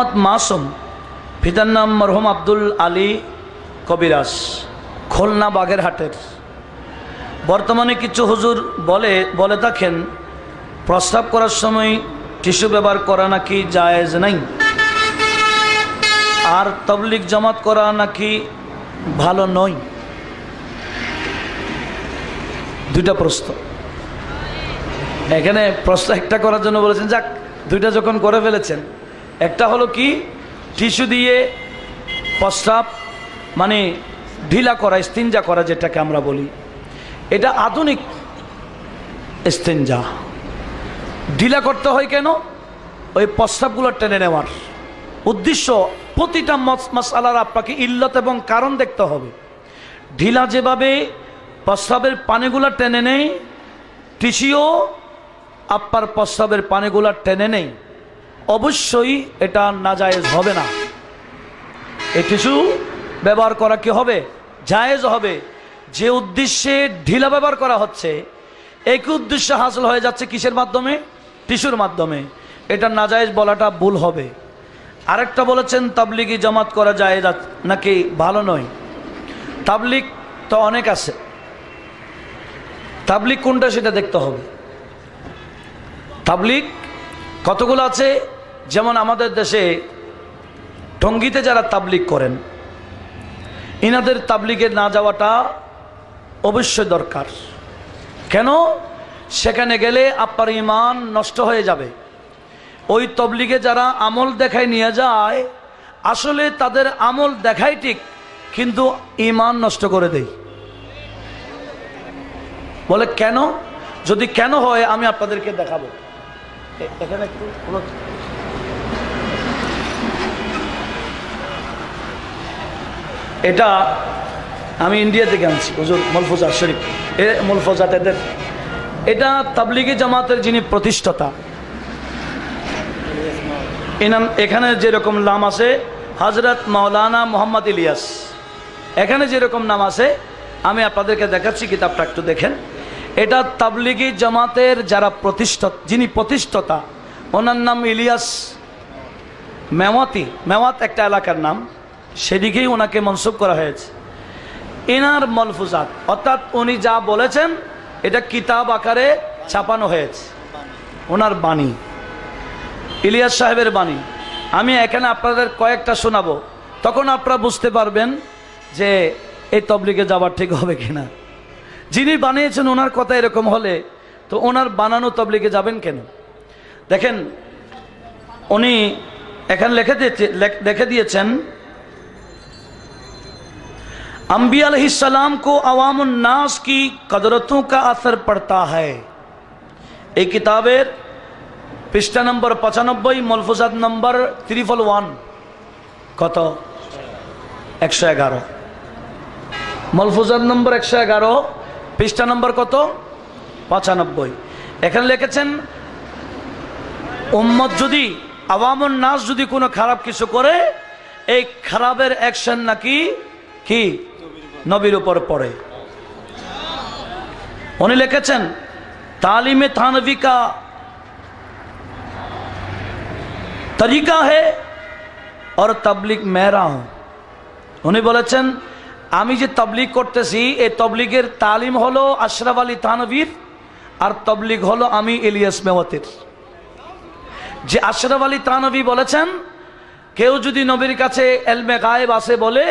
মোহাম্মদ মাসুম, পিতার নাম মরহুম আব্দুল আলী কবিরাস খুলনা বাগেরহাটের। বর্তমানে কিছু হুজুর বলে বলে থাকেন প্রস্রাব করার সময় টিস্যু ব্যবহার করা নাকি জায়েজ নাই? আর তবলিক জমাত করা নাকি ভালো নয়? দুইটা প্রশ্ন। এখানে প্রশ্ন একটা করার জন্য বলেছেন, যাক, দুইটা যখন করে ফেলেছেন একটা হলো কি? টিস্যু দিয়ে প্রস্রাব মানে ঢিলা করা স্তিনজা করা যেটাকে আমরা বলি। এটা আধুনিক স্তিনজা ঢিলা করতে হয় কেন? ওই প্রস্রাবগুলো টেনে নেওয়ার। উদ্দেশ্য, প্রতিটা মশালার আপনাকে ইল্লত এবং কারণ দেখতে হবে। ঢিলা যেভাবে প্রস্রাবের পানিগুলো টেনে নেই টিসিও আপ্পার প্রস্রাবের পানিগুলো টেনে নেই অবশ্যই এটা নাজায়েজ হবে না। এ টিস্যু ব্যবহার করা কি হবে? জায়েজ হবে। যে উদ্দেশ্যে ঢিলা ব্যবহার করা হচ্ছে, একই উদ্দেশ্য হাসিল হয়ে যাচ্ছে কিসের মাধ্যমে? টিস্যুর মাধ্যমে। এটা নাজায়েজ বলাটা ভুল হবে। আরেকটা বলেছেন, তাবলিগি জামাত করা যায় নাকি ভালো নয়? তাবলিগ তো অনেক আছে। তাবলিগ কোনটা সেটা দেখতে হবে। তাবলিগ কতগুলো আছে? যেমন আমাদের দেশে টঙ্গিতে যারা তাবলিগ করেন, ইনাদের তাবলিগে না যাওয়াটা অবশ্যই দরকার। কেন? সেখানে গেলে আপনার ইমান নষ্ট হয়ে যাবে। ওই তবলিগে যারা আমল দেখায় নিয়ে যায়, আসলে তাদের আমল দেখাই ঠিক, কিন্তু ইমান নষ্ট করে দেয়। বলে কেন? যদি কেন হয়, আমি আপনাদেরকে দেখাবো। এখানে একটু এটা আমি ইন্ডিয়া থেকে আনছি। হুজুর মলফুজাত শরীফ। এ মলফুজাত এদের এটা তাবলিগি জামাতের যিনি প্রতিষ্ঠাতা, এনাম এখানে যেরকম নাম আছে হজরত মাওলানা মোহাম্মদ ইলিয়াস। এখানে যেরকম নাম আছে, আমি আপনাদেরকে দেখাচ্ছি, কিতাবটা একটু দেখেন। এটা তাবলিগি জামাতের যারা প্রতিষ্ঠা যিনি প্রতিষ্ঠাতা, ওনার নাম ইলিয়াস মেওয়াতি। মেওয়াত একটা এলাকার নাম। সেদিকেই ওনাকে মনসুব করা হয়েছে। ইনার মলফুজাত, অর্থাৎ উনি যা বলেছেন, এটা কিতাব আকারে ছাপানো হয়েছে। ওনার বাণী, ইলিয়াস সাহেবের বাণী। আমি এখানে আপনাদের কয়েকটা শোনাবো। তখন আপনারা বুঝতে পারবেন যে এই তবলিগে যাওয়ার ঠিক হবে কিনা। যিনি বানিয়েছেন ওনার কথা এরকম হলে, তো ওনার বানানো তবলিগে যাবেন কেন? দেখেন, উনি এখানে লেখে দিয়েছে লিখে দিয়েছেন अम्बिया सलाम को अवामनास की कदरतों का असर पड़ता है এই কিতাবের পৃষ্ঠা নম্বর পঁচানব্বই মলফুজাত নম্বর ত্রিফল ওয়ান কত একশো এগারো মলফুজাত নম্বর একশো এগারো পৃষ্ঠা নম্বর কত পঁচানব্বই এখানে লিখেছেন উম্মত যদি আওয়ামন নাস যদি কোনো খারাপ কিছু করে এই খারাপের অ্যাকশন নাকি কি নবীর উপর পড়ে। উনি লিখেছেন, তালিমে থানবিকা তরিকা হে আর তবলিক মেরা হুম। উনি বলেছেন, আমি যে তবলিক করতেছি এই তবলিগের তালিম হলো আশরাফ আলী তানবীর আর তবলিক হলো আমি ইলিয়াস মেওয়াতের। যে আশরাফ আলী তানবী বলেছেন, কেউ যদি নবীর কাছে এলমে গায়েব আসে বলে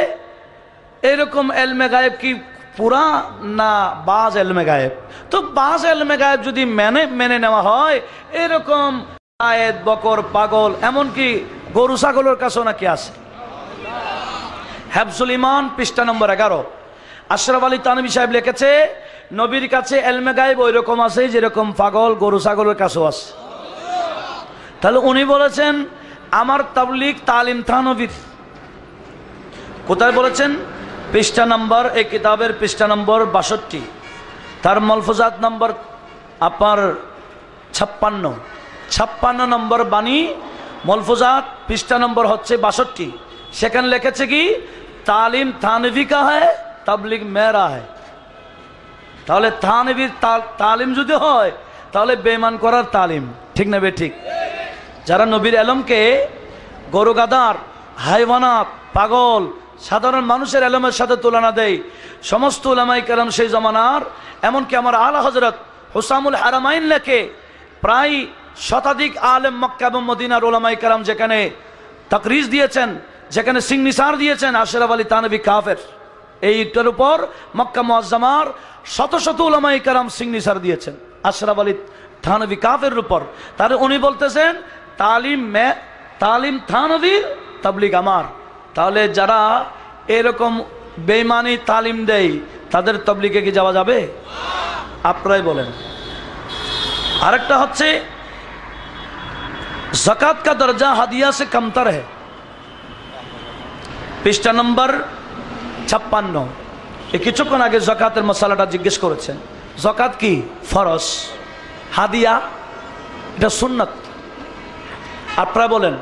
এরকম এলমে গায়েব কি পুরা না বাজ এলমে গায়েব? তো বাজ এলমে গায়েব যদি মেনে মেনে নেওয়া হয়, এরকম আয়েদ, বকর, পাগল, এমনকি গরু, ছাগলের কাছেও নাকি আছে। হ্যাবসুল ইমান, পৃষ্ঠা নম্বর এগারো। আশরাফ আলী তানবী সাহেব লিখেছে, নবীর কাছে এলমে গায়েব ওই রকম আছে যেরকম পাগল, গরু, ছাগলের কাছেও আছে। তাহলে উনি বলেছেন, আমার তাবলিক তালিম থানবীর। কোথায় বলেছেন? পৃষ্ঠা নম্বর, এই কিতাবের পৃষ্ঠা নম্বর বাষট্টি। তার মলফুজাত নম্বর আপনার ছাপ্পান্ন। ছাপ্পান্ন নম্বর বাণী, মলফুজাত পৃষ্ঠা নম্বর হচ্ছে বাষট্টি। সেখানে লিখেছে কি? তালিম থানভি কা হয়, তাবলিগ মেরা হয়। তাহলে থানবির তালিম যদি হয়, তাহলে বেমান করার তালিম। ঠিক না বে ঠিক? যারা নবীর আলমকে গরু গাদার হাইওয়ানাত, পাগল, সাধারণ মানুষের এলমের সাথে তুলনা দেয় সমস্ত উলামাই কালাম সেই জমানার, এমনকি আমার আলা হজরত হুসামুল হারামাইন লেখে প্রায় শতাধিক আলেম মক্কা এবং মদিনার ওলামাই কালাম যেখানে তাকরিজ দিয়েছেন, যেখানে সিগনিসার দিয়েছেন, আশরাফ আলী তানবী কাফের। এইটার উপর মক্কা মুআজ্জামার শত শত উলামাই কালাম সিগনিসার দিয়েছেন, আশরাফ আলী থানবী কাফের উপর। তাহলে উনি বলতেছেন, তালিম মে তালিম থানবীর তাবলিগ আমার। তাহলে যারা এরকম বেইমানি তালিম দেয়, তাদের তবলিগে কি যাওয়া যাবে? আপনারাই বলেন। আরেকটা হচ্ছে জকাত কা দরজা হাদিয়া সে কমতার হে পৃষ্ঠা নম্বর ছাপ্পান্ন। এ কিছুক্ষণ আগে জকাতের মশালাটা জিজ্ঞেস করেছেন। জকাত কি? ফরস হাদিয়া? এটা সুন্নত। আপনারা বলেন,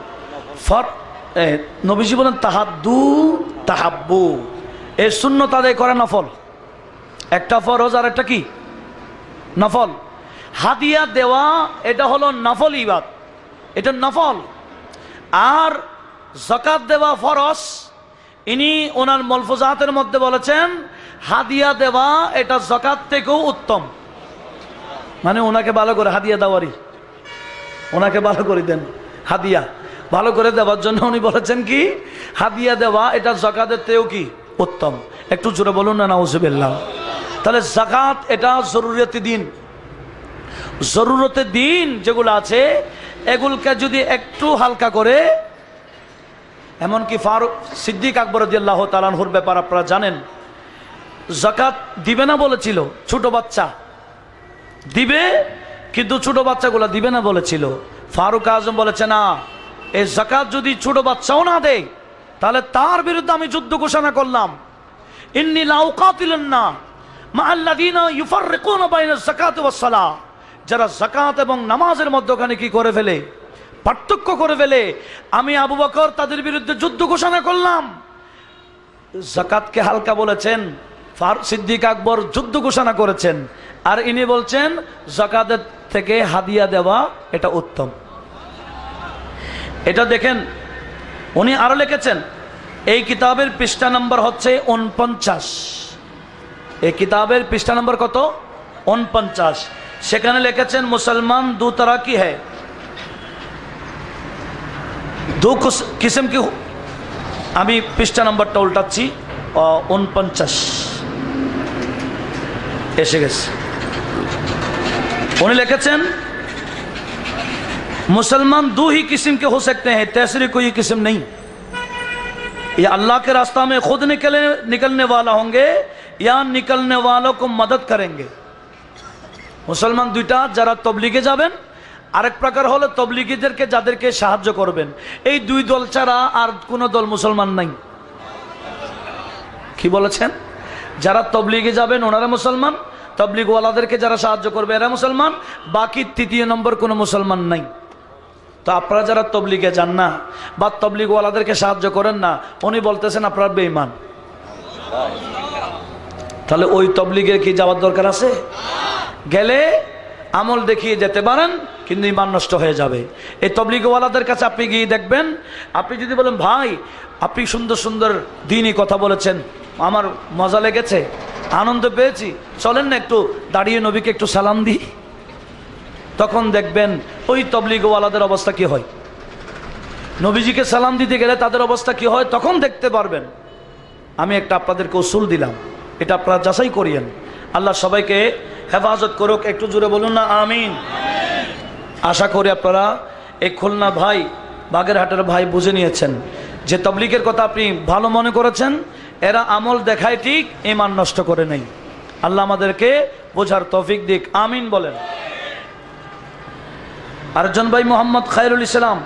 ফর নবীজি বলেন তাহাদ্দু, তাহাব্বু। এই শূন্যত আদায় করে নফল। একটা ফরজ আর একটা কি? নফল। হাদিয়া দেওয়া, এটা হলো নফল ইবাদ। এটা নফল। আর জকাত দেওয়া ফরস ইনি ওনার মলফুজাতের মধ্যে বলেছেন, হাদিয়া দেওয়া এটা জকাত থেকেও উত্তম। মানে ওনাকে ভালো করে হাদিয়া দেওয়ারই। ওনাকে ভালো করে দেন, হাদিয়া। ভালো করে দেওয়ার জন্য উনি বলেছেন কি? হাদিয়া দেওয়া, এটা জকাতের তেও কি? উত্তম। একটু জোরে বলুন না, নাউজুবিল্লাহ। তাহলে জাকাত এটা জরুরিয়তি দিন। জরুরতে দিন যেগুলো আছে, এগুলকে যদি একটু হালকা করে, এমনকি ফারুক সিদ্দিক আকবর আল্লাহ তালানহুর ব্যাপার আপনারা জানেন, জাকাত দিবে না বলেছিল, ছোট বাচ্চা। দিবে, কিন্তু ছোট বাচ্চাগুলো দিবে না বলেছিল। ফারুক আজম বলেছে, না এই জাকাত যদি ছোট বাচ্চাও না দেয়, তাহলে তার বিরুদ্ধে আমি যুদ্ধ ঘোষণা করলাম। ইন্নি লাউকাতিলেন না মা আল্লাদিনা ইউফাররিকুনা বাইনা যাকাত ওয়াস যারা জাকাত এবং নামাজের মধ্যখানে কি করে ফেলে? পার্থক্য করে ফেলে। আমি আবু বকর তাদের বিরুদ্ধে যুদ্ধ ঘোষণা করলাম। জাকাতকে হালকা বলেছেন ফার সিদ্দিক আকবর যুদ্ধ ঘোষণা করেছেন। আর ইনি বলছেন জাকাতের থেকে হাদিয়া দেওয়া এটা উত্তম। এটা দেখেন, উনি আরও লিখেছেন, এই কিতাবের পৃষ্ঠা নম্বর হচ্ছে উনপঞ্চাশ এই কিতাবের পৃষ্ঠা নম্বর কত? উনপঞ্চাশ সেখানে লিখেছেন, মুসলমান দু তারা কি হ্যাঁ দু কিসম কি আমি পৃষ্ঠা নম্বরটা উল্টাচ্ছি উনপঞ্চাশ এসে গেছে। উনি লিখেছেন मुसलमान दो ही किस्म के हो सकते हैं तीसरी कोई किस्म नहीं या अल्लाह के रास्ता में खुद निकले निकलने वाला होंगे या निकलने वालों को मदद करेंगे মুসলমান দুইটা যারা তবলিগে যাবেন আরেক প্রকার হলো তবলিগীদেরকে যাদেরকে সাহায্য করবেন এই দুই দল ছাড়া আর কোন দল মুসলমান নাই কি বলেছেন যারা তবলিগে যাবেন ওনারা মুসলমান তবলিগওয়ালাদেরকে যারা সাহায্য করবে এরা মুসলমান বাকি তৃতীয় নম্বর কোনো মুসলমান নাই তো আপনারা যারা তবলিগে যান না বা তবলিগওয়ালাদেরকে সাহায্য করেন না, উনি বলতেছেন আপনার বেঈমান। তাহলে ওই তবলিগের কি যাওয়ার দরকার আছে? গেলে আমল দেখিয়ে যেতে পারেন, কিন্তু ইমান নষ্ট হয়ে যাবে। এই তবলিগওয়ালাদের কাছে আপনি গিয়ে দেখবেন, আপনি যদি বলেন, ভাই, আপনি সুন্দর সুন্দর দিনই কথা বলেছেন, আমার মজা লেগেছে, আনন্দ পেয়েছি, চলেন না একটু দাঁড়িয়ে নবীকে একটু সালাম দিই। তখন দেখবেন ওই তবলিগওয়ালাদের অবস্থা কি হয়? নবীজিকে সালাম দিতে গেলে তাদের অবস্থা কি হয়? তখন দেখতে পারবেন। আমি একটা আপনাদেরকে উসুল দিলাম। এটা আপনারা যাচাই করিয়েন। আল্লাহ সবাইকে হেফাজত করুক। একটু জুড়ে বলুন না, আমিন। আশা করি আপনারা এই খুলনা ভাই, বাগেরহাটের ভাই বুঝে নিয়েছেন যে তবলিকের কথা আপনি ভালো মনে করেছেন। এরা আমল দেখায় ঠিক, ইমান নষ্ট করে নেই। আল্লাহ আমাদেরকে বোঝার তৌফিক দিক। আমিন বলেন। আরেকজন ভাই মোহাম্মদ খায়রুল ইসলাম।